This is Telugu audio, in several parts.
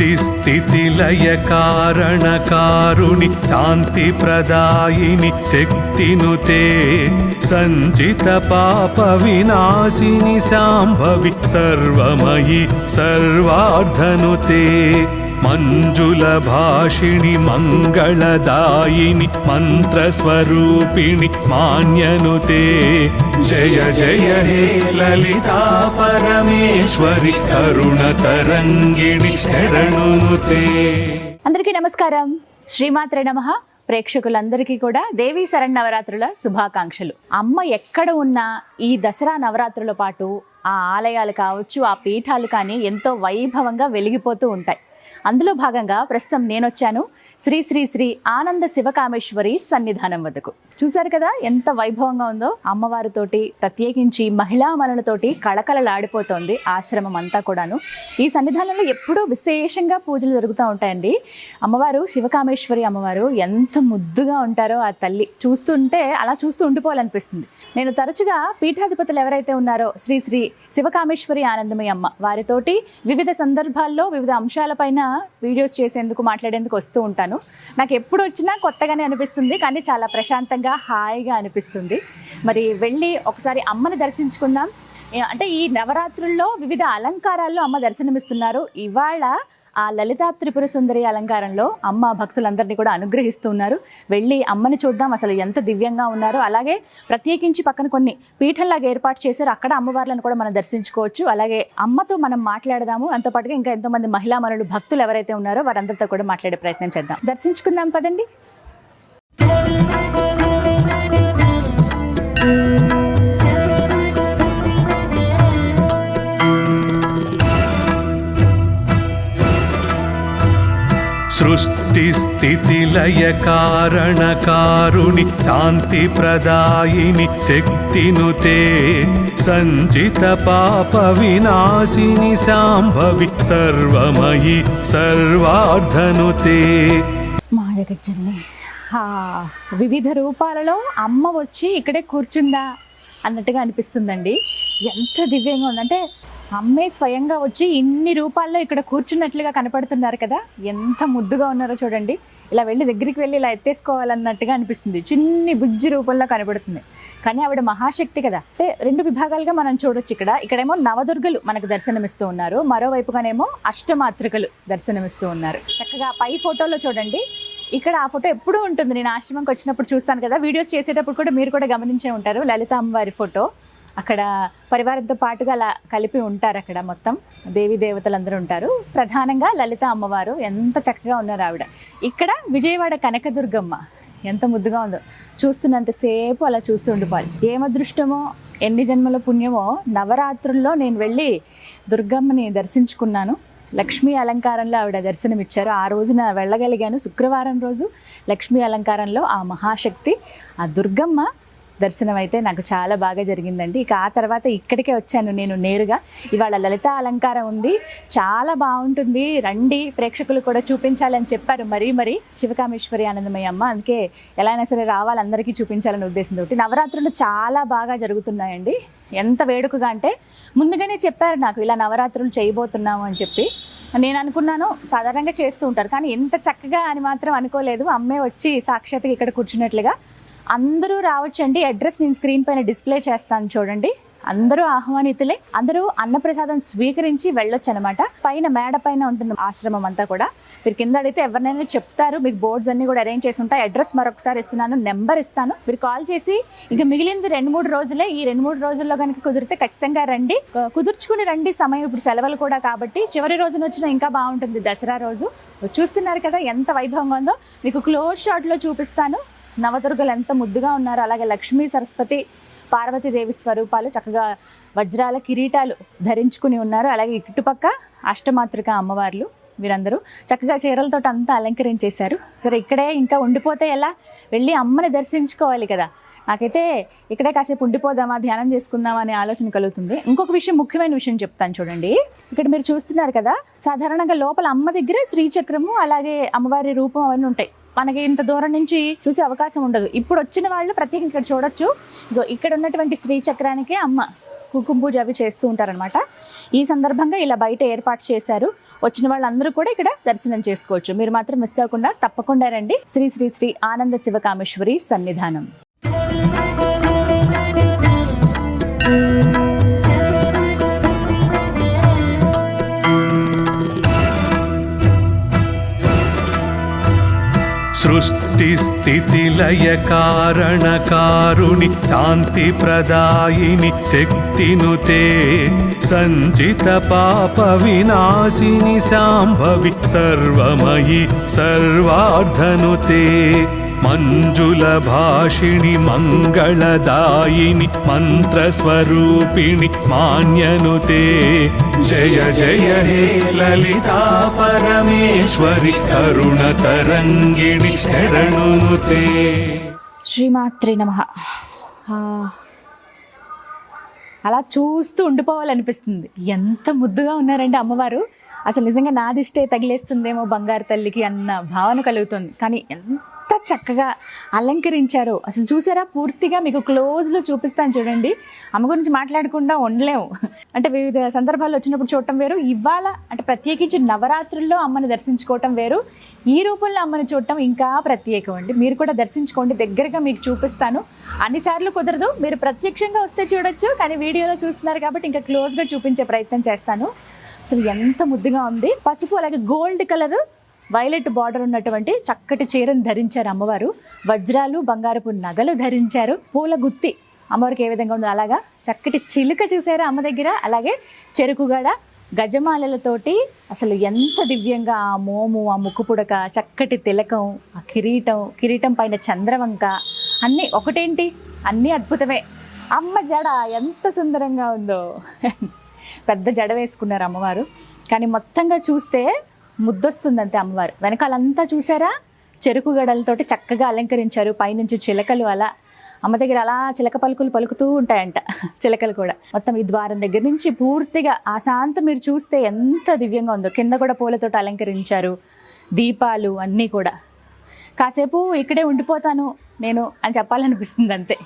సృష్టి స్థితి లయ కారణ శాంతి ప్రదాయిని శక్తినుతే సంజిత పాప వినాశిని శాంభవి సర్వమయి సర్వార్ధనుతే మంజుల భాషిణి మంగళదాయిని మంత్రస్వరూపిణి మాన్యనుతే. జయ జయ హే లలితా పరమేశ్వరి కరుణ తరంగిణి శరణునుతే. అందరికీ నమస్కారం. శ్రీమాత్రే నమ. ప్రేక్షకులందరికీ కూడా దేవీ శరణ్ నవరాత్రుల శుభాకాంక్షలు. అమ్మ ఎక్కడ ఉన్నా ఈ దసరా నవరాత్రుల పాటు ఆ ఆలయాలు కావచ్చు ఆ పీఠాలు కానీ ఎంతో వైభవంగా వెలిగిపోతూ ఉంటాయి. అందులో భాగంగా ప్రస్తుతం నేను వచ్చాను శ్రీ శ్రీ శ్రీ ఆనంద శివకామేశ్వరి సన్నిధానం వద్దకు. చూశారు కదా ఎంత వైభవంగా ఉందో? అమ్మవారితోటి ప్రత్యేకించి మహిళా మనులతోటి కళకళలాడిపోతోంది ఆశ్రమం అంతా కూడాను. ఈ సన్నిధానంలో ఎప్పుడూ విశేషంగా పూజలు జరుగుతూ ఉంటాయండి. అమ్మవారు శివకామేశ్వరి అమ్మవారు ఎంత ముద్దుగా ఉంటారో ఆ తల్లి. చూస్తుంటే అలా చూస్తూ ఉండిపోవాలనిపిస్తుంది. నేను తరచుగా పీఠాధిపతులు ఎవరైతే ఉన్నారో శ్రీ శ్రీ శివకామేశ్వరి ఆనందమయ్య అమ్మ వారితోటి వివిధ సందర్భాల్లో వివిధ అంశాలపైన వీడియోస్ చేసేందుకు మాట్లాడేందుకు వస్తూ ఉంటాను. నాకు ఎప్పుడు వచ్చినా కొత్తగానే అనిపిస్తుంది కానీ చాలా ప్రశాంతంగా హాయిగా అనిపిస్తుంది. మరి వెళ్ళి ఒకసారి అమ్మని దర్శించుకుందాం. అంటే ఈ నవరాత్రుల్లో వివిధ అలంకారాల్లో అమ్మ దర్శనమిస్తున్నారు. ఇవాళ ఆ లలితా త్రిపుర సుందరి అలంకారంలో అమ్మ భక్తులందరినీ కూడా అనుగ్రహిస్తూ ఉన్నారు. వెళ్ళి అమ్మని చూద్దాం అసలు ఎంత దివ్యంగా ఉన్నారో. అలాగే ప్రత్యేకించి పక్కన కొన్ని పీఠంలాగా ఏర్పాటు చేశారు. అక్కడ అమ్మవార్లను కూడా మనం దర్శించుకోవచ్చు. అలాగే అమ్మతో మనం మాట్లాడదాము. అంతపాటుగా ఇంకా ఎంతో మంది మహిళా మనులు భక్తులు ఎవరైతే ఉన్నారో వారందరితో కూడా మాట్లాడే ప్రయత్నం చేద్దాం. దర్శించుకుందాం పదండి. సృష్టి స్థితి లయ కారణకారుణి శాంతి ప్రదాయిని శక్తినుతే సంజిత పాప వినాశిని శాంభవి సర్వమయి సర్వార్ధనుతే మాయగజ్జన్ని హా, వివిధ రూపాలలో అమ్మ వచ్చి ఇక్కడే కూర్చుందా అన్నట్టుగా అనిపిస్తుందండి. ఎంత దివ్యంగా ఉందంటే అమ్మే స్వయంగా వచ్చి ఇన్ని రూపాల్లో ఇక్కడ కూర్చున్నట్లుగా కనపడుతున్నారు కదా. ఎంత ముద్దుగా ఉన్నారో చూడండి. ఇలా వెళ్ళి దగ్గరికి వెళ్ళి ఇలా ఎత్తేసుకోవాలన్నట్టుగా అనిపిస్తుంది. చిన్ని బుజ్జి రూపంలో కనబడుతుంది కానీ ఆవిడ మహాశక్తి కదా. అంటే రెండు విభాగాలుగా మనం చూడొచ్చు ఇక్కడ. ఇక్కడేమో నవదుర్గలు మనకు దర్శనమిస్తూ ఉన్నారు. మరోవైపుగానేమో అష్టమాతృకలు దర్శనమిస్తూ ఉన్నారు. చక్కగా పై ఫోటోలో చూడండి. ఇక్కడ ఆ ఫోటో ఎప్పుడూ ఉంటుంది. నేను ఆశ్రమంకి వచ్చినప్పుడు చూస్తాను కదా. వీడియోస్ చేసేటప్పుడు కూడా మీరు కూడా గమనించే ఉంటారు. లలిత అమ్మవారి ఫోటో. అక్కడ పరివారంతో పాటుగా అలా కలిపి ఉంటారు అక్కడ మొత్తం. దేవి దేవతలందరూ ఉంటారు. ప్రధానంగా లలిత అమ్మవారు ఎంత చక్కగా ఉన్నారు ఆవిడ. ఇక్కడ విజయవాడ కనకదుర్గమ్మ ఎంత ముద్దుగా ఉందో. చూస్తున్నంతసేపు అలా చూస్తూ ఉండిపోవాలి. ఏం అదృష్టమో ఎన్ని జన్మల పుణ్యమో నవరాత్రుల్లో నేను వెళ్ళి దుర్గమ్మని దర్శించుకున్నాను. లక్ష్మీ అలంకారంలో ఆవిడ దర్శనమిచ్చారు ఆ రోజున వెళ్ళగలిగాను. శుక్రవారం రోజు లక్ష్మీ అలంకారంలో ఆ మహాశక్తి ఆ దుర్గమ్మ దర్శనం అయితే నాకు చాలా బాగా జరిగిందండి. ఇక ఆ తర్వాత ఇక్కడికే వచ్చాను నేను నేరుగా. ఇవాళ లలిత అలంకారం ఉంది. చాలా బాగుంటుంది. రండి ప్రేక్షకులు కూడా చూపించాలని చెప్పారు మరీ మరీ. శివకామేశ్వరి ఆనందమయ్య అమ్మ అందుకే ఎలా అయినా సరే రావాలి అందరికీ చూపించాలనే ఉద్దేశంతో నవరాత్రులు చాలా బాగా జరుగుతున్నాయండి. ఎంత వేడుకగా అంటే ముందుగానే చెప్పారు నాకు ఇలా నవరాత్రులు చేయబోతున్నాము అని చెప్పి. నేను అనుకున్నాను సాధారణంగా చేస్తూ ఉంటారు కానీ ఎంత చక్కగా అని మాత్రం అనుకోలేదు. అమ్మే వచ్చి సాక్షాత్గా ఇక్కడ కూర్చున్నట్లుగా అందరూ రావచ్చండి. అడ్రస్ నేను స్క్రీన్ పైన డిస్ప్లే చేస్తాను చూడండి. అందరూ ఆహ్వానితులే. అందరూ అన్నప్రసాదం స్వీకరించి వెళ్ళొచ్చు అనమాట పైన మేడ పైన ఉంటుంది ఆశ్రమం అంతా కూడా. మీరు కింద అడిగితే ఎవరినైనా చెప్తారు. మీకు బోర్డ్స్ అన్ని కూడా అరేంజ్ చేసి ఉంటాయి. అడ్రస్ మరొకసారి ఇస్తున్నాను. నెంబర్ ఇస్తాను. మీరు కాల్ చేసి ఇంకా మిగిలింది రెండు మూడు రోజులే. ఈ రెండు మూడు రోజుల్లో కనుక కుదిరితే ఖచ్చితంగా రండి. కుదుర్చుకుని రండి సమయం. ఇప్పుడు సెలవులు కూడా కాబట్టి చివరి రోజున వచ్చిన ఇంకా బాగుంటుంది దసరా రోజు. చూస్తున్నారు కదా ఎంత వైభవంగా ఉందో. మీకు క్లోజ్ షాట్లో చూపిస్తాను. నవదుర్గలు ఎంత ముద్దుగా ఉన్నారో. అలాగే లక్ష్మీ సరస్వతి పార్వతీదేవి స్వరూపాలు చక్కగా వజ్రాల కిరీటాలు ధరించుకుని ఉన్నారు. అలాగే ఇటుపక్క అష్టమాతృక అమ్మవార్లు వీరందరూ చక్కగా చీరలతో అంతా అలంకరించేశారు. సరే ఇక్కడే ఇంకా ఉండిపోతే ఎలా? వెళ్ళి అమ్మని దర్శించుకోవాలి కదా. నాకైతే ఇక్కడే కాసేపు ఉండిపోదామా ధ్యానం చేసుకుందామా అనే ఆలోచన కలుగుతుంది. ఇంకొక విషయం ముఖ్యమైన విషయం చెప్తాను చూడండి. ఇక్కడ మీరు చూస్తున్నారు కదా సాధారణంగా లోపల అమ్మ దగ్గర శ్రీచక్రము అలాగే అమ్మవారి రూపం అవన్నీ ఉంటాయి. మనకి ఇంత దూరం నుంచి చూసే అవకాశం ఉండదు. ఇప్పుడు వచ్చిన వాళ్ళు ప్రత్యేకంగా ఇక్కడ చూడొచ్చు. ఇక్కడ ఉన్నటువంటి శ్రీచక్రానికే అమ్మ కుంకుమ పూజ అవి చేస్తూ ఉంటారనమాట ఈ సందర్భంగా ఇలా బయట ఏర్పాటు చేశారు. వచ్చిన వాళ్ళందరూ కూడా ఇక్కడ దర్శనం చేసుకోవచ్చు. మీరు మాత్రం మిస్ అవ్వకుండా తప్పకుండా రండి. శ్రీ శ్రీ శ్రీ ఆనంద శివకామేశ్వరి సన్నిధానం. సృష్టి స్థితిలయ కారణకారుణి శాంతి ప్రదాయిని శక్తినుతే సంజిత పాప వినాశిని శాంభవి సర్వమయి సర్వార్ధనుతే మంజుల భాషిణి మంగళదాయిని మంత్రస్వరూపిణి మాన్యనుతే. జయ జయ హే లలితా పరమేశ్వరి కరుణ తరంగిణి శరణునుతే. శ్రీమాత్రి నమ. అలా చూస్తూ ఉండిపోవాలనిపిస్తుంది. ఎంత ముద్దుగా ఉన్నారండి అమ్మవారు. అసలు నిజంగా నా దిష్టే తగిలేస్తుందేమో బంగారు తల్లికి అన్న భావన కలుగుతుంది. కానీ ఎంత చక్కగా అలంకరించారో. అసలు చూసారా? పూర్తిగా మీకు క్లోజ్లో చూపిస్తాను చూడండి. అమ్మ గురించి మాట్లాడకుండా ఉండలేము. అంటే వివిధ సందర్భాల్లో వచ్చినప్పుడు చూడటం వేరు. ఇవాళ అంటే ప్రత్యేకించి నవరాత్రుల్లో అమ్మని దర్శించుకోవటం వేరు. ఈ రూపంలో అమ్మని చూడటం ఇంకా ప్రత్యేకం అండి. మీరు కూడా దర్శించుకోండి. దగ్గరగా మీకు చూపిస్తాను. అన్నిసార్లు కుదరదు. మీరు ప్రత్యక్షంగా వస్తే చూడొచ్చు. కానీ వీడియోలో చూస్తున్నారు కాబట్టి ఇంకా క్లోజ్గా చూపించే ప్రయత్నం చేస్తాను. అసలు ఎంత ముద్దుగా ఉంది. పసుపు అలాగే గోల్డ్ కలర్. వైలెట్ బార్డర్ ఉన్నటువంటి చక్కటి చీరను ధరించారు అమ్మవారు. వజ్రాలు బంగారపు నగలు ధరించారు. పూల గుత్తి అమ్మవారికి ఏ విధంగా ఉందో అలాగా చక్కటి చిలుక చూసారా అమ్మ దగ్గర. అలాగే చెరుకుగడ గజమాలలతోటి అసలు ఎంత దివ్యంగా ఆ మోము ఆ ముక్కు పుడక చక్కటి తిలకం ఆ కిరీటం కిరీటం పైన చంద్రవంక అన్నీ ఒకటేంటి? అన్నీ అద్భుతమే. అమ్మ జడ ఎంత సుందరంగా ఉందో. పెద్ద జడ వేసుకున్నారు అమ్మవారు. కానీ మొత్తంగా చూస్తే ముద్దొస్తుందంతే అమ్మవారు. వెనకాలంతా చూసారా? చెరుకు గడలతోటి చక్కగా అలంకరించారు. పైనుంచి చిలకలు అలా అమ్మ దగ్గర అలా చిలక పలుకులు పలుకుతూ ఉంటాయంట. చిలకలు కూడా. మొత్తం ఈ ద్వారం దగ్గర నుంచి పూర్తిగా ఆ శాంతం మీరు చూస్తే ఎంత దివ్యంగా ఉందో. కింద కూడా పూలతోటి అలంకరించారు. దీపాలు అన్నీ కూడా. కాసేపు ఇక్కడే ఉండిపోతాను నేను అని చెప్పాలనిపిస్తుంది అంతే.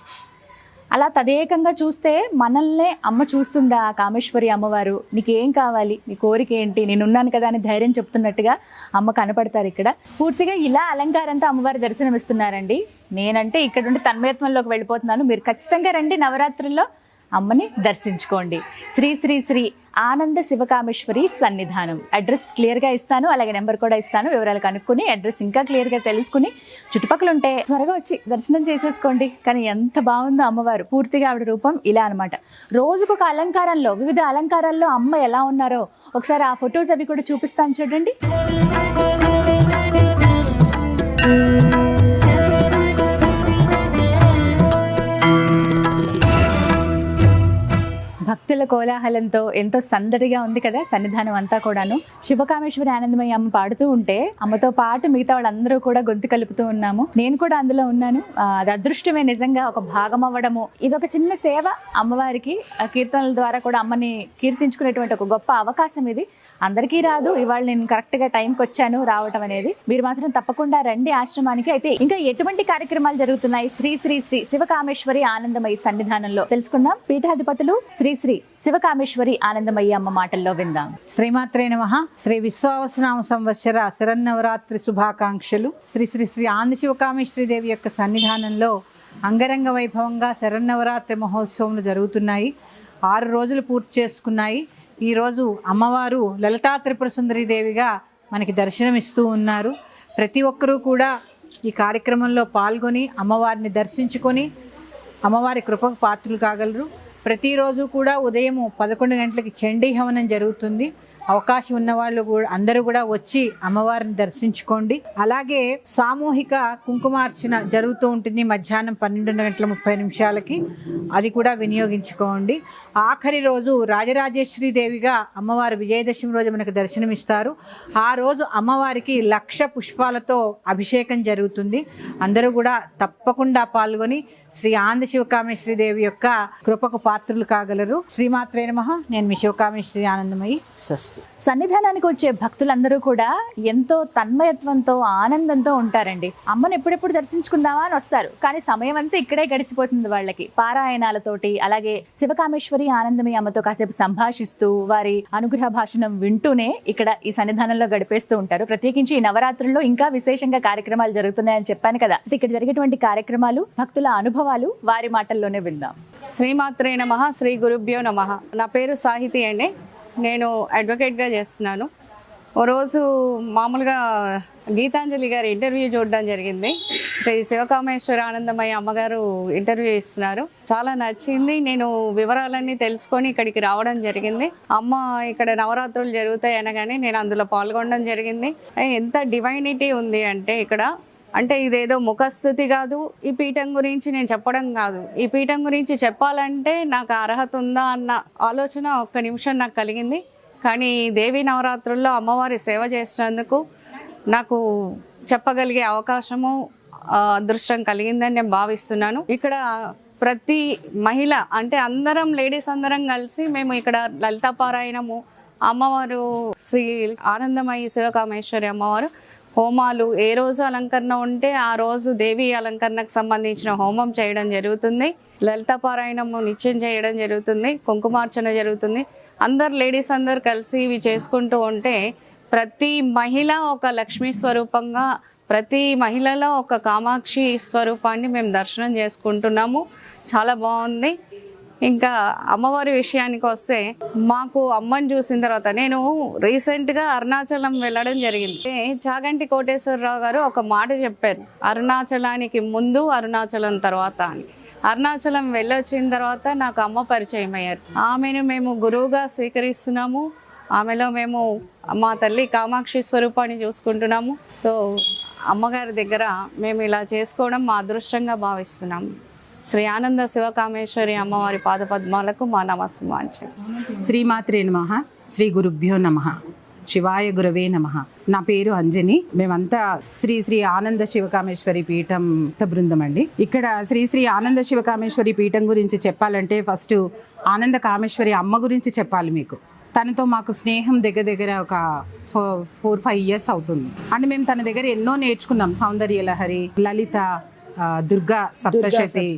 అలా తదేకంగా చూస్తే మనల్నే అమ్మ చూస్తుందా? కామేశ్వరి అమ్మవారు నీకేం కావాలి? నీ కోరిక ఏంటి నేనున్నాను కదా అని ధైర్యం చెప్తున్నట్టుగా అమ్మ కనపడతారు ఇక్కడ. పూర్తిగా ఇలా అలంకారంతో అమ్మవారి దర్శనం ఇస్తున్నారండి నేనంటే ఇక్కడ నుండి తన్మయత్వంలోకి వెళ్ళిపోతున్నాను. మీరు ఖచ్చితంగా రండి నవరాత్రుల్లో. అమ్మని దర్శించుకోండి. శ్రీ శ్రీ శ్రీ ఆనంద శివకామేశ్వరి సన్నిధానం. అడ్రస్ క్లియర్గా ఇస్తాను అలాగే నెంబర్ కూడా ఇస్తాను. వివరాలు కనుక్కొని అడ్రస్ ఇంకా క్లియర్గా తెలుసుకుని చుట్టుపక్కల ఉంటే త్వరగా వచ్చి దర్శనం చేసేసుకోండి. కానీ ఎంత బాగుందో అమ్మవారు. పూర్తిగా ఆవిడ రూపం ఇలా అనమాట రోజుకొక అలంకారంలో వివిధ అలంకారాల్లో అమ్మ ఎలా ఉన్నారో ఒకసారి ఆ ఫొటోస్ అవి కూడా చూపిస్తాను చూడండి. భక్తుల కోలాహలంతో ఎంతో సందడిగా ఉంది కదా సన్నిధానం అంతా కూడాను. శివకామేశ్వరి ఆనందమయ్య అమ్మ పాడుతూ ఉంటే అమ్మతో పాటు మిగతా వాళ్ళందరూ కూడా గొంతు కలుపుతూ ఉన్నాము. నేను కూడా అందులో ఉన్నాను. అది అదృష్టమే నిజంగా ఒక భాగం అవ్వడము. ఇది ఒక చిన్న సేవ అమ్మవారికి కీర్తనల ద్వారా కూడా అమ్మని కీర్తించుకునేటువంటి ఒక గొప్ప అవకాశం ఇది. అందరికీ రాదు. ఇవాళ నేను కరెక్ట్గా టైంకి వచ్చాను రావటం అనేది. మీరు మాత్రం తప్పకుండా రండి ఆశ్రమానికి. అయితే ఇంకా ఎటువంటి కార్యక్రమాలు జరుగుతున్నాయి? శ్రీ శ్రీ శ్రీ శివకామేశ్వరి ఆనందమయ్య సన్నిధానంలో తెలుసుకుందాం. పీఠాధిపతులు శ్రీ శ్రీ శివకామేశ్వరి ఆనందమయ్య అమ్మ మాటల్లో విందాం. శ్రీమాత్రే నమ. శ్రీ విశ్వావసనామ సంవత్సర శరన్నవరాత్రి శుభాకాంక్షలు. శ్రీ శ్రీ శ్రీ ఆంధ్ర శివకామేశ్వరి దేవి యొక్క సన్నిధానంలో అంగరంగ వైభవంగా శరన్నవరాత్రి మహోత్సవములు జరుగుతున్నాయి. ఆరు రోజులు పూర్తి చేసుకున్నాయి. ఈరోజు అమ్మవారు లలితా త్రిపుర దేవిగా మనకి దర్శనమిస్తూ ఉన్నారు. ప్రతి ఒక్కరూ కూడా ఈ కార్యక్రమంలో పాల్గొని అమ్మవారిని దర్శించుకొని అమ్మవారి కృపకు పాత్రులు కాగలరు. ప్రతిరోజు కూడా ఉదయం పదకొండు గంటలకి చండీ హవనం జరుగుతుంది. అవకాశం ఉన్న వాళ్ళు కూడా అందరూ కూడా వచ్చి అమ్మవారిని దర్శించుకోండి. అలాగే సామూహిక కుంకుమార్చన జరుగుతూ ఉంటుంది మధ్యాహ్నం పన్నెండు గంటల ముప్పై నిమిషాలకి. అది కూడా వినియోగించుకోండి. ఆఖరి రోజు రాజరాజేశ్వరి దేవిగా అమ్మవారు విజయదశమి రోజు మనకు దర్శనమిస్తారు. ఆ రోజు అమ్మవారికి లక్ష పుష్పాలతో అభిషేకం జరుగుతుంది. అందరూ కూడా తప్పకుండా పాల్గొని శ్రీ ఆంధ్ర శివకామేశ్వరి దేవి యొక్క కృపకు పాత్రులు కాగలరు. శ్రీమాత్రే నమః. నేను మీ శివకామేశ్వరి ఆనందమయ్యి. స్వస్తి. సన్నిధానానికి వచ్చే భక్తులందరూ కూడా ఎంతో తన్మయత్వంతో ఆనందంతో ఉంటారండి. అమ్మను ఎప్పుడెప్పుడు దర్శించుకుందామా అని వస్తారు. కానీ సమయం అంతా ఇక్కడే గడిచిపోతుంది వాళ్ళకి. పారాయణాలతోటి అలాగే శివకామేశ్వరి ఆనందమయ్య అమ్మతో కాసేపు సంభాషిస్తూ వారి అనుగ్రహ భాషణం వింటూనే ఇక్కడ ఈ సన్నిధానంలో గడిపేస్తూ ఉంటారు. ప్రత్యేకించి ఈ నవరాత్రుల్లో ఇంకా విశేషంగా కార్యక్రమాలు జరుగుతున్నాయని చెప్పాను కదా. ఇక్కడ జరిగేటువంటి కార్యక్రమాలు భక్తుల అనుభవాలు వారి మాటల్లోనే విందాం. శ్రీమాత్రే నమ శ్రీ గురుభ్యో నమ. నా పేరు సాహితి అండి. నేను అడ్వకేట్గా చేస్తున్నాను. ఓ రోజు మామూలుగా గీతాంజలి గారి ఇంటర్వ్యూ చూడడం జరిగింది. శ్రీ శివకామేశ్వర ఆనందమయ్య అమ్మగారు ఇంటర్వ్యూ ఇస్తున్నారు. చాలా నచ్చింది. నేను వివరాలన్నీ తెలుసుకొని ఇక్కడికి రావడం జరిగింది. అమ్మ ఇక్కడ నవరాత్రులు జరుగుతాయి అనగానే నేను అందులో పాల్గొనడం జరిగింది. ఎంత డివైనిటీ ఉంది అంటే ఇక్కడ అంటే ఇదేదో ముఖస్థుతి కాదు ఈ పీఠం గురించి నేను చెప్పడం కాదు. ఈ పీఠం గురించి చెప్పాలంటే నాకు అర్హత ఉందా అన్న ఆలోచన ఒక్క నిమిషం నాకు కలిగింది. కానీ దేవి నవరాత్రుల్లో అమ్మవారి సేవ చేసినందుకు నాకు చెప్పగలిగే అవకాశము అదృష్టం కలిగిందని నేను భావిస్తున్నాను. ఇక్కడ ప్రతి మహిళ అంటే అందరం లేడీస్ అందరం కలిసి మేము ఇక్కడ లలితా పారాయణము అమ్మవారు శ్రీ ఆనందమయ్యి శివకామేశ్వరి అమ్మవారు హోమాలు ఏ రోజు అలంకరణ ఉంటే ఆ రోజు దేవి అలంకరణకు సంబంధించిన హోమం చేయడం జరుగుతుంది. లలిత పారాయణము నిత్యం చేయడం జరుగుతుంది. కుంకుమార్చన జరుగుతుంది. అందరు లేడీస్ అందరు కలిసి ఇవి చేసుకుంటూ ఉంటే ప్రతి మహిళ ఒక లక్ష్మీ స్వరూపంగా ప్రతి మహిళలో ఒక కామాక్షి స్వరూపాన్ని మేము దర్శనం చేసుకుంటున్నాము. చాలా బాగుంది. ఇంకా అమ్మవారి విషయానికి వస్తే మాకు అమ్మని చూసిన తర్వాత నేను రీసెంట్గా అరుణాచలం వెళ్ళడం జరిగింది. చాగంటి కోటేశ్వరరావు గారు ఒక మాట చెప్పారు. అరుణాచలానికి ముందు అరుణాచలం తర్వాత అని. అరుణాచలం వెళ్ళొచ్చిన తర్వాత నాకు అమ్మ పరిచయం అయ్యారు. ఆమెను మేము గురువుగా స్వీకరిస్తున్నాము. ఆమెలో మేము మా తల్లి కామాక్షి స్వరూపాన్ని చూసుకుంటున్నాము. సో అమ్మగారి దగ్గర మేము ఇలా చేసుకోవడం మా అదృష్టంగా భావిస్తున్నాము. శ్రీ ఆనంద శివకామేశ్వరి అమ్మవారి పాదపద్మాలకు మా నమస్సుమాంచం. శ్రీమాత్రే నమ. శ్రీ గురుభ్యో నమ. శివాయ గురవే నమ. నా పేరు అంజని. మేమంతా శ్రీ శ్రీ ఆనంద శివకామేశ్వరి పీఠం బృందం అండి. ఇక్కడ శ్రీ శ్రీ ఆనంద శివకామేశ్వరి పీఠం గురించి చెప్పాలంటే ఫస్ట్ ఆనంద కామేశ్వరి అమ్మ గురించి చెప్పాలి మీకు. తనతో మాకు స్నేహం దగ్గర దగ్గర ఒక ఫోర్ ఫైవ్ ఇయర్స్ అవుతుంది. అంటే మేము తన దగ్గర ఎన్నో నేర్చుకున్నాం. సౌందర్య లహరి లలిత దుర్గా సప్తశతి.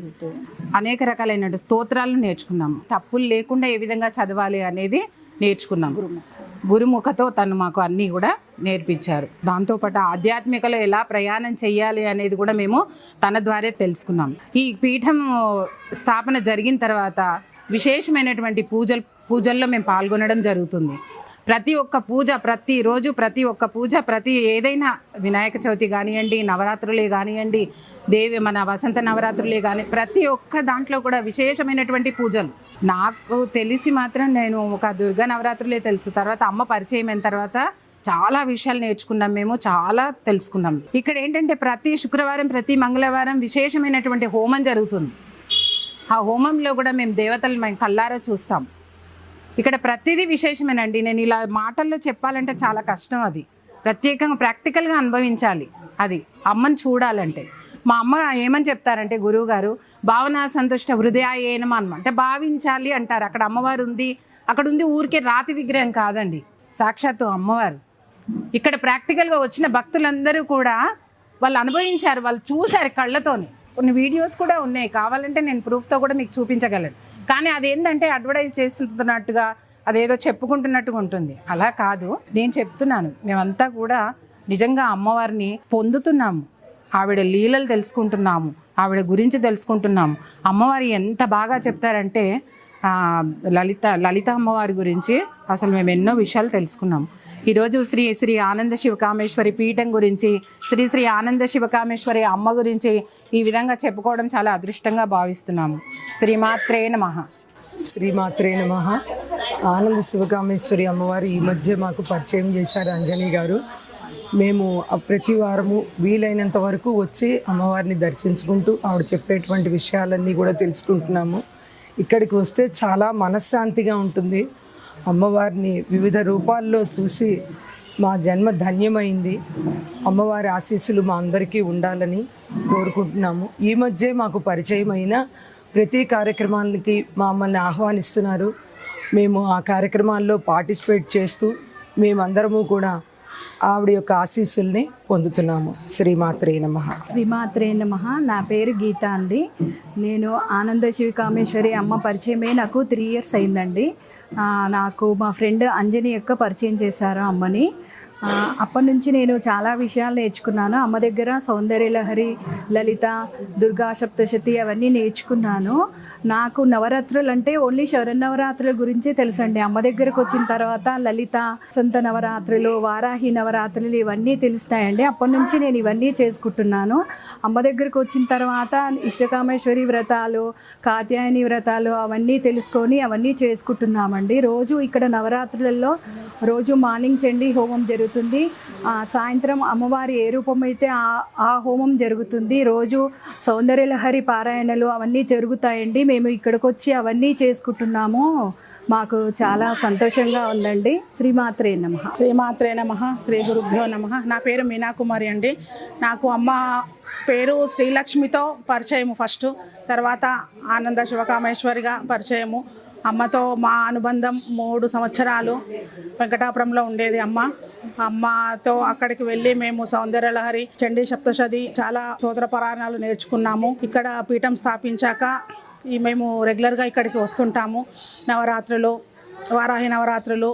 అనేక రకాలైన స్తోత్రాలను నేర్చుకున్నాం తప్పులు లేకుండా ఏ విధంగా చదవాలి అనేది నేర్చుకున్నాం గురుముఖతో తను మాకు అన్నీ కూడా నేర్పించారు. దాంతోపాటు ఆధ్యాత్మికలో ఎలా ప్రయాణం చేయాలి అనేది కూడా మేము తన ద్వారే తెలుసుకున్నాం ఈ పీఠం స్థాపన జరిగిన తర్వాత విశేషమైనటువంటి పూజలు పూజల్లో మేము పాల్గొనడం జరుగుతుంది. ప్రతి ఒక్క పూజ ప్రతి రోజు ప్రతి ఒక్క పూజ ప్రతి ఏదైనా వినాయక చవితి కానివ్వండి నవరాత్రులే కానివ్వండి దేవి మన వసంత నవరాత్రులే కానీ ప్రతి ఒక్క దాంట్లో కూడా విశేషమైనటువంటి పూజలు. నాకు తెలిసి మాత్రం నేను ఒక దుర్గా నవరాత్రులే తెలుసు. తర్వాత అమ్మ పరిచయం అయిన తర్వాత చాలా విషయాలు నేర్చుకున్నాం మేము చాలా తెలుసుకున్నాం. ఇక్కడ ఏంటంటే ప్రతి శుక్రవారం ప్రతి మంగళవారం విశేషమైనటువంటి హోమం జరుగుతుంది. ఆ హోమంలో కూడా మేము దేవతలు మేము కల్లారా చూస్తాం. ఇక్కడ ప్రతిదీ విశేషమేనండి. నేను ఇలా మాటల్లో చెప్పాలంటే చాలా కష్టం అది. ప్రత్యేకంగా ప్రాక్టికల్గా అనుభవించాలి అది. అమ్మని చూడాలంటే. మా అమ్మ ఏమని చెప్తారంటే గురువు గారు భావన సంతుష్ట హృదయ అనమాట అంటే భావించాలి అంటారు. అక్కడ అమ్మవారు ఉంది. అక్కడ ఉంది ఊరికే రాతి విగ్రహం కాదండి. సాక్షాత్తు అమ్మవారు. ఇక్కడ ప్రాక్టికల్గా వచ్చిన భక్తులందరూ కూడా వాళ్ళు అనుభవించారు. వాళ్ళు చూశారు కళ్ళతోనే. కొన్ని వీడియోస్ కూడా ఉన్నాయి. కావాలంటే నేను ప్రూఫ్తో కూడా మీకు చూపించగలను. కానీ అది ఏంటంటే అడ్వర్టైజ్ చేస్తున్నట్టుగా అదేదో చెప్పుకుంటున్నట్టుగా ఉంటుంది. అలా కాదు. నేను చెప్తున్నాను. మేమంతా కూడా నిజంగా అమ్మవారిని పొందుతున్నాము. ఆవిడ లీలలు తెలుసుకుంటున్నాము. ఆవిడ గురించి తెలుసుకుంటున్నాము. అమ్మవారి ఎంత బాగా చెప్తారంటే లలిత లలిత అమ్మవారి గురించి అసలు మేము ఎన్నో విషయాలు తెలుసుకున్నాం. ఈరోజు శ్రీ శ్రీ ఆనంద శివకామేశ్వరి పీఠం గురించి శ్రీ శ్రీ ఆనంద శివకామేశ్వరి అమ్మ గురించి ఈ విధంగా చెప్పుకోవడం చాలా అదృష్టంగా భావిస్తున్నాము. శ్రీమాత్రే నమ. శ్రీమాత్రే నమ. ఆనంద శివకామేశ్వరి అమ్మవారు ఈ మధ్య మాకు పరిచయం చేశారు అంజనీ గారు. మేము ప్రతి వారము వీలైనంత వరకు వచ్చి అమ్మవారిని దర్శించుకుంటూ ఆవిడ చెప్పేటువంటి విషయాలన్నీ కూడా తెలుసుకుంటున్నాము. ఇక్కడికి వస్తే చాలా మనశ్శాంతిగా ఉంటుంది. అమ్మవారిని వివిధ రూపాల్లో చూసి మా జన్మ ధన్యమైంది. అమ్మవారి ఆశీస్సులు మా అందరికీ ఉండాలని కోరుకుంటున్నాము. ఈ మధ్య మాకు పరిచయమైన ప్రతి కార్యక్రమాలకి మమ్మల్ని ఆహ్వానిస్తున్నారు. మేము ఆ కార్యక్రమాల్లో పార్టిసిపేట్ చేస్తూ మేమందరము కూడా ఆవిడ యొక్క ఆశీస్సుల్ని పొందుతున్నాము. శ్రీమాత్రే నమః. శ్రీమాత్రే నమ. నా పేరు గీత అండి. నేను ఆనంద శివ కామేశ్వరి అమ్మ పరిచయమే నాకు త్రీ ఇయర్స్ అయిందండి. నాకు మా ఫ్రెండ్ అంజని యొక్క పరిచయం చేశారు అమ్మని. అప్పటి నుంచి నేను చాలా విషయాలు నేర్చుకున్నాను. అమ్మ దగ్గర సౌందర్య లహరి లలిత దుర్గా సప్తశతి అవన్నీ నేర్చుకున్నాను. నాకు నవరాత్రులు అంటే ఓన్లీ శరన్నవరాత్రుల గురించే తెలుసండి. అమ్మ దగ్గరకు వచ్చిన తర్వాత లలిత సంత నవరాత్రులు వారాహి నవరాత్రులు ఇవన్నీ తెలుస్తాయండి. అప్పటి నుంచి నేను ఇవన్నీ చేసుకుంటున్నాను. అమ్మ దగ్గరకు వచ్చిన తర్వాత ఇష్టకామేశ్వరి వ్రతాలు కాత్యాయని వ్రతాలు అవన్నీ తెలుసుకొని అవన్నీ చేసుకుంటున్నామండి. రోజు ఇక్కడ నవరాత్రులలో రోజు మార్నింగ్ చండి హోమం జరుగుతుంది. జరుగుతుంది. సాయంత్రం అమ్మవారి ఏ రూపం అయితే ఆ ఆ హోమం జరుగుతుంది రోజు సౌందర్యలహరి పారాయణలు అవన్నీ జరుగుతాయండి. మేము ఇక్కడికి వచ్చి అవన్నీ చేసుకుంటున్నాము. మాకు చాలా సంతోషంగా ఉందండి. శ్రీమాత్రే నమ. శ్రీమాత్రే నమ. శ్రీ గురుభ్యో నమ. నా పేరు మీనాకుమారి అండి. నాకు అమ్మ పేరు శ్రీలక్ష్మితో పరిచయము ఫస్ట్. తర్వాత ఆనంద శివకామేశ్వరిగా పరిచయము. అమ్మతో మా అనుబంధం మూడు సంవత్సరాలు వెంకటాపురంలో ఉండేది అమ్మ. అమ్మతో అక్కడికి వెళ్ళి మేము సౌందర్యలహరి చండీ సప్తశతి చాలా సోదర పరాయణాలు నేర్చుకున్నాము. ఇక్కడ పీఠం స్థాపించాక ఈ మేము రెగ్యులర్గా ఇక్కడికి వస్తుంటాము. నవరాత్రులు వారాహి నవరాత్రులు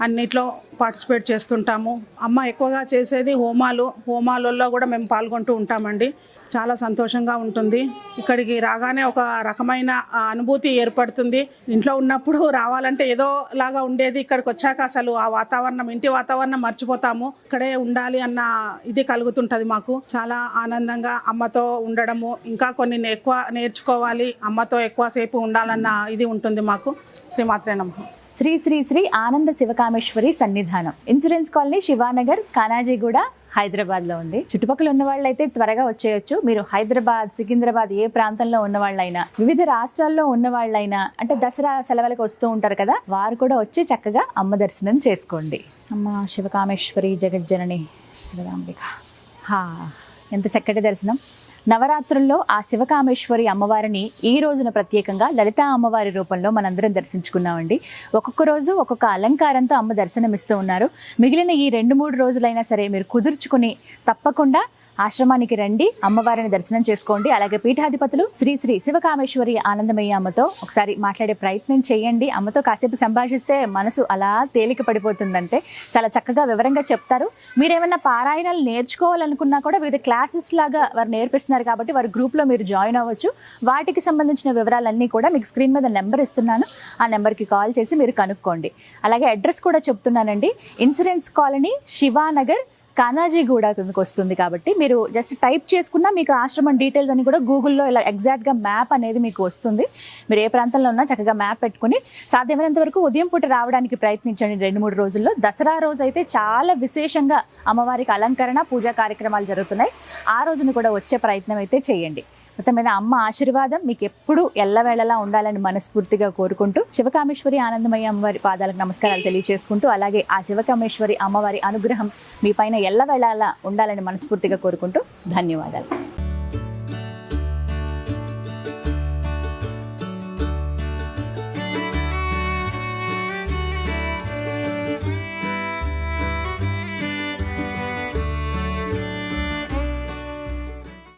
అన్నిట్లో పార్టిసిపేట్ చేస్తుంటాము. అమ్మ ఎక్కువగా చేసేది హోమాలు. హోమాలలో కూడా మేము పాల్గొంటూ ఉంటామండి. చాలా సంతోషంగా ఉంటుంది. ఇక్కడికి రాగానే ఒక రకమైన అనుభూతి ఏర్పడుతుంది. ఇంట్లో ఉన్నప్పుడు రావాలంటే ఏదో లాగా ఉండేది. ఇక్కడికి వచ్చాక అసలు ఆ వాతావరణం ఇంటి వాతావరణం మర్చిపోతాము. ఇక్కడే ఉండాలి అన్న ఇది కలుగుతుంటుంది మాకు. చాలా ఆనందంగా అమ్మతో ఉండడము ఇంకా కొన్ని ఎక్కువ నేర్చుకోవాలి. అమ్మతో ఎక్కువసేపు ఉండాలన్న ఇది ఉంటుంది మాకు. శ్రీమాత్రే నమః. శ్రీ శ్రీ శ్రీ ఆనంద శివకామేశ్వరి సన్నిధానం. ఇన్సూరెన్స్ కాలనీ శివానగర్ కానాజీగూడ హైదరాబాద్లో ఉంది. చుట్టుపక్కల ఉన్న వాళ్ళైతే త్వరగా వచ్చేయచ్చు. మీరు హైదరాబాద్ సికింద్రాబాద్ ఏ ప్రాంతంలో ఉన్న వాళ్ళైనా వివిధ రాష్ట్రాల్లో ఉన్న వాళ్ళైనా అంటే దసరా సెలవులకు వస్తూ ఉంటారు కదా వారు కూడా వచ్చి చక్కగా అమ్మ దర్శనం చేసుకోండి. అమ్మ శివకామేశ్వరి జగజ్జనని శివరాంబిక. హా ఎంత చక్కటి దర్శనం. నవరాత్రుల్లో ఆ శివకామేశ్వరి అమ్మవారిని ఈ రోజున ప్రత్యేకంగా లలిత అమ్మవారి రూపంలో మనందరం దర్శించుకున్నామండి. ఒక్కొక్క రోజు ఒక్కొక్క అలంకారంతో అమ్మ దర్శనమిస్తూ ఉన్నారు. మిగిలిన ఈ రెండు మూడు రోజులైనా సరే మీరు కుదుర్చుకుని తప్పకుండా ఆశ్రమానికి రండి అమ్మవారిని దర్శనం చేసుకోండి. అలాగే పీఠాధిపతులు శ్రీ శ్రీ శివకామేశ్వరి ఆనందమయ్య అమ్మతో ఒకసారి మాట్లాడే ప్రయత్నం చేయండి. అమ్మతో కాసేపు సంభాషిస్తే మనసు అలా తేలిక పడిపోతుందంటే చాలా చక్కగా వివరంగా చెప్తారు. మీరేమన్నా పారాయణాలు నేర్చుకోవాలనుకున్నా కూడా వివిధ క్లాసెస్ లాగా వారు నేర్పిస్తున్నారు కాబట్టి వారి గ్రూప్లో మీరు జాయిన్ అవ్వచ్చు. వాటికి సంబంధించిన వివరాలన్నీ కూడా మీకు స్క్రీన్ మీద నెంబర్ ఇస్తున్నాను. ఆ నెంబర్కి కాల్ చేసి మీరు కనుక్కోండి. అలాగే అడ్రస్ కూడా చెప్తున్నానండి. ఇన్సూరెన్స్ కాలనీ శివానగర్ కానాజీగూడ కిందకు వస్తుంది కాబట్టి మీరు జస్ట్ టైప్ చేసుకున్నా మీకు ఆశ్రమం డీటెయిల్స్ అని కూడా గూగుల్లో ఇలా ఎగ్జాక్ట్గా మ్యాప్ అనేది మీకు వస్తుంది. మీరు ఏ ప్రాంతంలో ఉన్నా చక్కగా మ్యాప్ పెట్టుకుని సాధ్యమైనంత వరకు ఉదయం పూట రావడానికి ప్రయత్నించండి రెండు మూడు రోజుల్లో. దసరా రోజు అయితే చాలా విశేషంగా అమ్మవారికి అలంకరణ పూజా కార్యక్రమాలు జరుగుతున్నాయి. ఆ రోజున కూడా వచ్చే ప్రయత్నం అయితే చేయండి. మొత్తం మీద అమ్మ ఆశీర్వాదం మీకు ఎప్పుడు ఎల్లవేళలా ఉండాలని మనస్ఫూర్తిగా కోరుకుంటూ శివకామేశ్వరి ఆనందమయ్య అమ్మవారి పాదాలకు నమస్కారాలు తెలియజేసుకుంటూ అలాగే ఆ శివకామేశ్వరి అమ్మవారి అనుగ్రహం మీ పైన ఎల్లవేళలా ఉండాలని మనస్ఫూర్తిగా కోరుకుంటూ ధన్యవాదాలు.